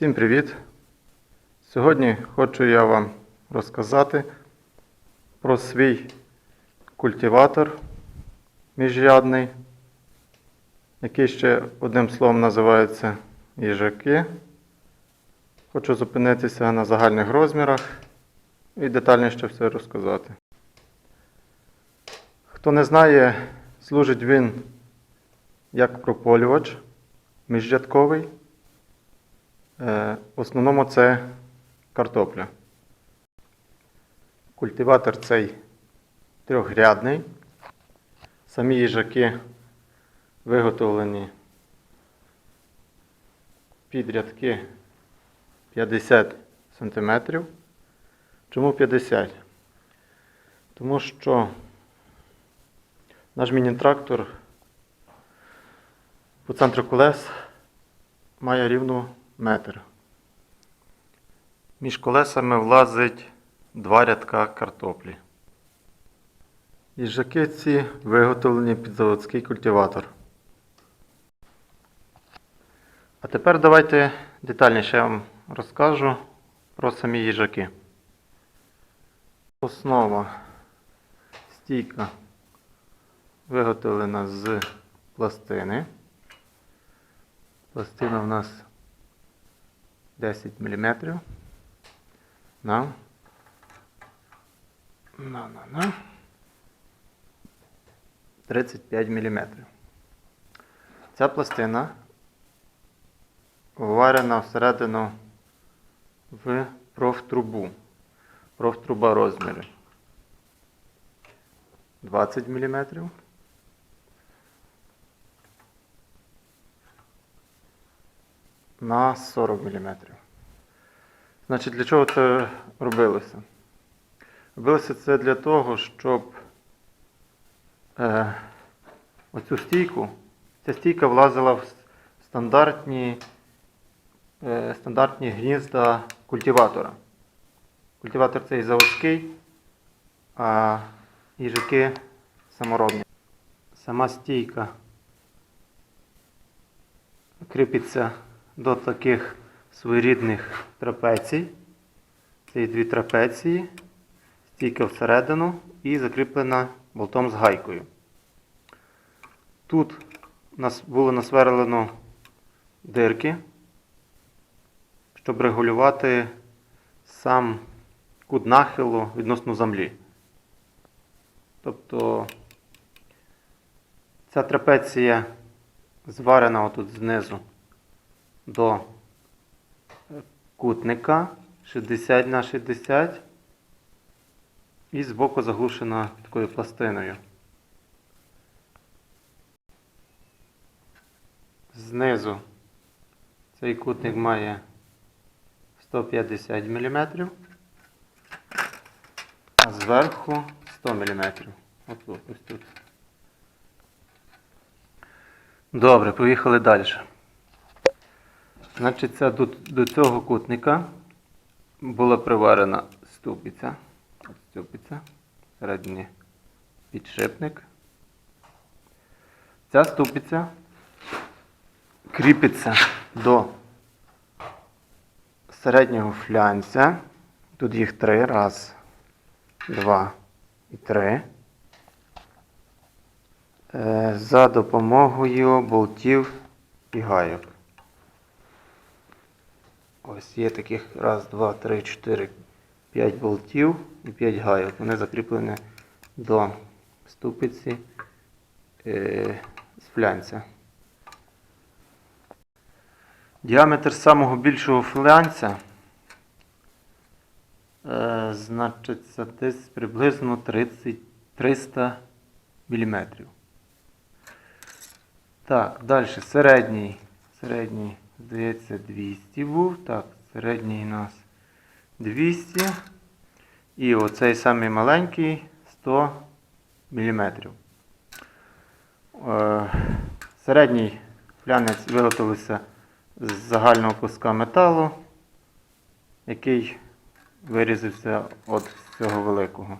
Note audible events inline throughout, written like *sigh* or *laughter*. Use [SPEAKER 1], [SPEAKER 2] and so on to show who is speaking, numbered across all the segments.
[SPEAKER 1] Всім привіт! Сьогодні хочу я вам розказати про свій культиватор міжрядний, який ще одним словом називається їжаки. Хочу зупинитися на загальних розмірах і детальніше все розказати. Хто не знає, служить він як прополювач міжрядковий. Е, В основному це картопля. Культиватор цей трьохрядний. Самі їжаки виготовлені під рядки 50 см. Чому 50? Тому що наш міні-трактор по центру колес має рівно метр. Між колесами влазить два рядка картоплі. Їжаки ці виготовлені під заводський культиватор. А тепер давайте детальніше я вам розкажу про самі їжаки. Основа стійка виготовлена з пластини. Пластина у нас 10 мм. На. На, на, на. 35 мм. Ця пластина вварена всередину в профтрубу. Профтруба розміри 20 мм. На 40 мм. Значить, для чого це робилося? Робилося це для того, щоб е, оцю стійку, ця стійка влазила в стандартні, е, стандартні гнізда культиватора. Культиватор цей заводський, а їжаки саморобні. Сама стійка кріпиться до таких своєрідних трапецій. Це дві трапеції, стійка всередину і закріплена болтом з гайкою. Тут було насверлено дирки, щоб регулювати сам кут нахилу відносно землі. Тобто ця трапеція зварена отут знизу до кутника 60 на 60 і збоку заглушена такою пластиною. Знизу цей кутник має 150 мм, а зверху 100 мм. Ось ось тут. Добре, поїхали далі. Значить, це до, до цього кутника була приварена ступиця. Ступиця. Середній підшипник. Ця ступиця кріпиться до середнього флянця. Тут їх три. Раз, два і три. Е, За допомогою болтів і гайок. Ось є таких раз, два, три, чотири, п'ять болтів і п'ять гайок. Вони закріплені до ступиці е, з флянця. Діаметр самого більшого флянця е, значиться десь приблизно 30, 300 мм. Так, далі середній. Середній Здається, 200 був. Так, середній у нас 200. І оцей самий маленький 100 мм. Е, середній флянець виготовився з загального куска металу, який вирізався від цього великого.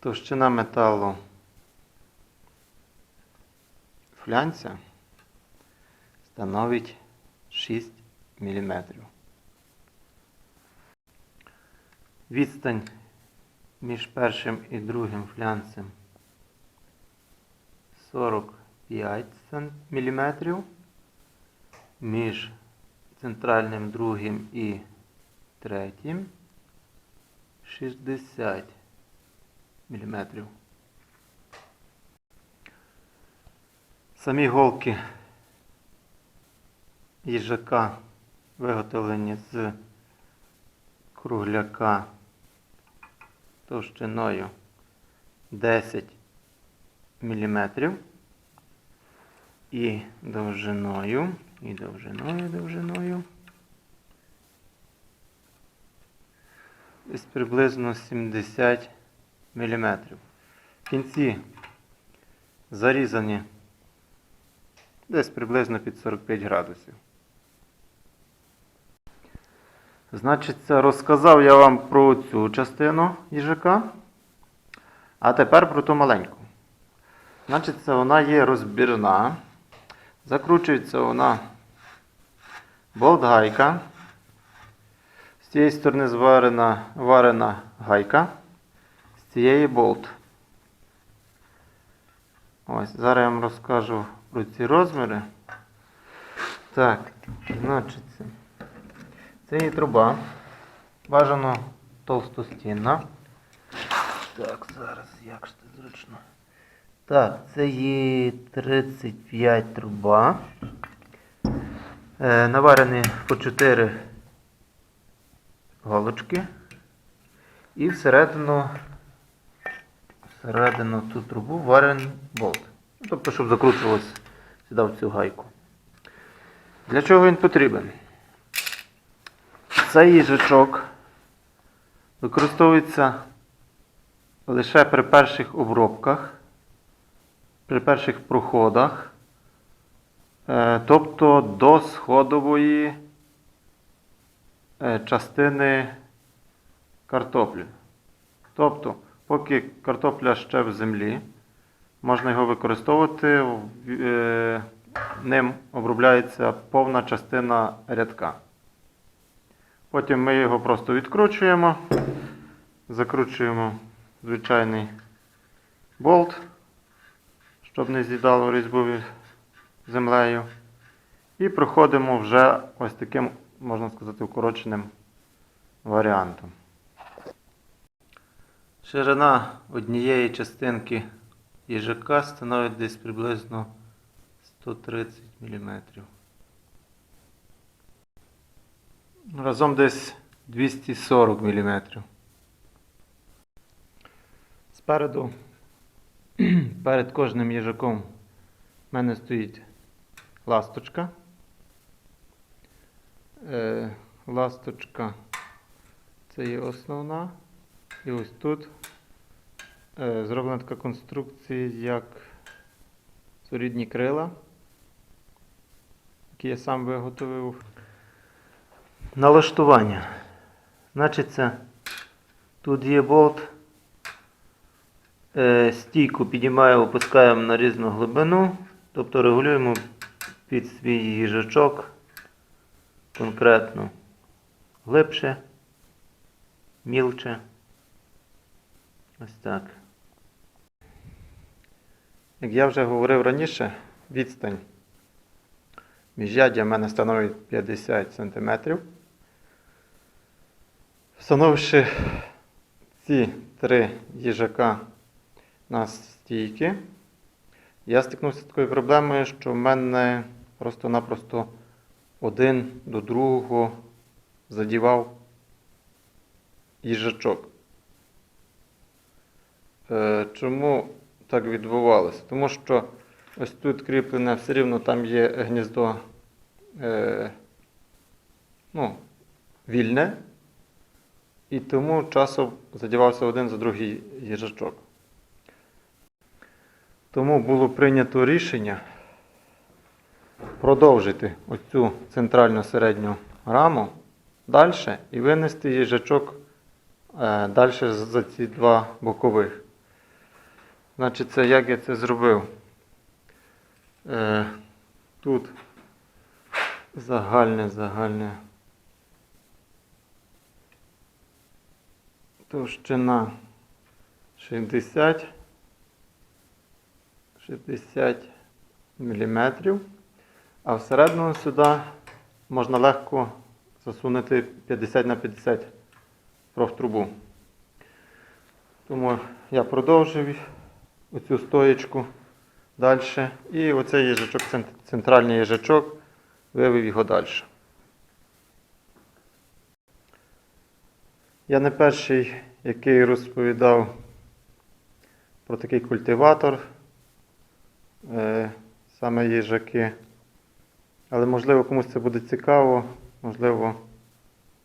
[SPEAKER 1] Товщина металу флянця становить 6 мм. Відстань між першим і другим флянцем 45 мм. Між центральним другим і третім 60 мм. Самі голки їжака виготовлені з кругляка товщиною 10 мм і довжиною, і довжиною, довжиною. Десь приблизно 70 мм. В кінці зарізані десь приблизно під 45 градусів. Значить, розказав я вам про цю частину їжака. А тепер про ту маленьку. Значить, вона є розбірна. Закручується вона болт-гайка. З цієї сторони зварена варена гайка, з цієї болт. Ось, зараз я вам розкажу про ці розміри. Так, значить, це- є труба. Бажано толстостінна. Так, зараз як ж це зручно. Так, це є 35 труба. Е, наварені по 4 голочки. І всередину, всередину ту трубу варений болт. Тобто, щоб закручувалось сюди в цю гайку. Для чого він потрібен? Цей їжачок використовується лише при перших обробках, при перших проходах, е, тобто до сходової е, частини картоплі. Тобто, поки картопля ще в землі, можна його використовувати, е, ним обробляється повна частина рядка. Потім ми його просто відкручуємо, закручуємо звичайний болт, щоб не з'їдало різьбу землею. І проходимо вже ось таким, можна сказати, укороченим варіантом. Ширина однієї частинки їжака становить десь приблизно 130 мм. Разом десь 240 мм. Спереду, *clears throat* перед кожним їжаком в мене стоїть ласточка. Е, ласточка це є основна. І ось тут зроблена така конструкція, як сурідні крила, які я сам виготовив. Налаштування. Значить, це тут є болт. Е, стійку підіймаємо, опускаємо на різну глибину, тобто регулюємо під свій їжачок конкретно глибше, мілче. Ось так. Як я вже говорив раніше, відстань міжряддя в мене становить 50 см. Встановивши ці три їжака на стійки, я стикнувся з такою проблемою, що в мене просто-напросто один до другого задівав їжачок. Е, Чому так відбувалося? Тому що ось тут кріплене все рівно там є гніздо е, ну, вільне, і тому часом задівався один за другий їжачок. Тому було прийнято рішення продовжити оцю центральну середню раму далі і винести їжачок е, далі за ці два бокових. Значить, це як я це зробив? Е, тут Загальне, загальне. Товщина 60 60 мм. А всередину сюди можна легко засунути 50 на 50 профтрубу. Тому я продовжив оцю стоєчку далі. І оцей їжачок, центральний їжачок, вивів його далі. Я не перший, який розповідав про такий культиватор, е, саме їжаки. Але можливо комусь це буде цікаво, можливо,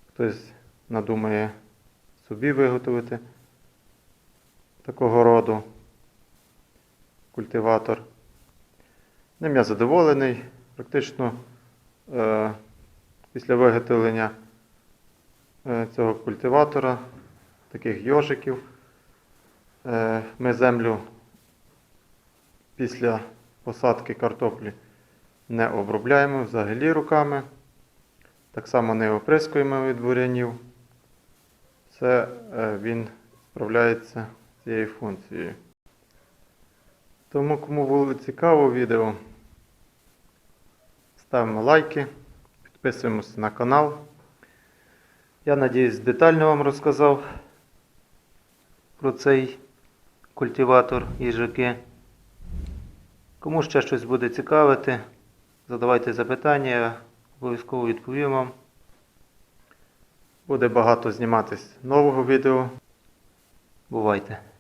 [SPEAKER 1] хтось надумає собі виготовити такого роду культиватор. Ним я задоволений. Практично е, після виготовлення е, цього культиватора, таких йожиків, е, ми землю після посадки картоплі не обробляємо взагалі руками. Так само не оприскуємо від бурянів. Це е, він справляється цією функцією. Тому, кому було цікаво відео, ставимо лайки, підписуємося на канал. Я надіюсь, детально вам розказав про цей культиватор їжаки. Кому ще щось буде цікавити, задавайте запитання, я обов'язково відповім вам. Буде багато зніматись нового відео. Бувайте!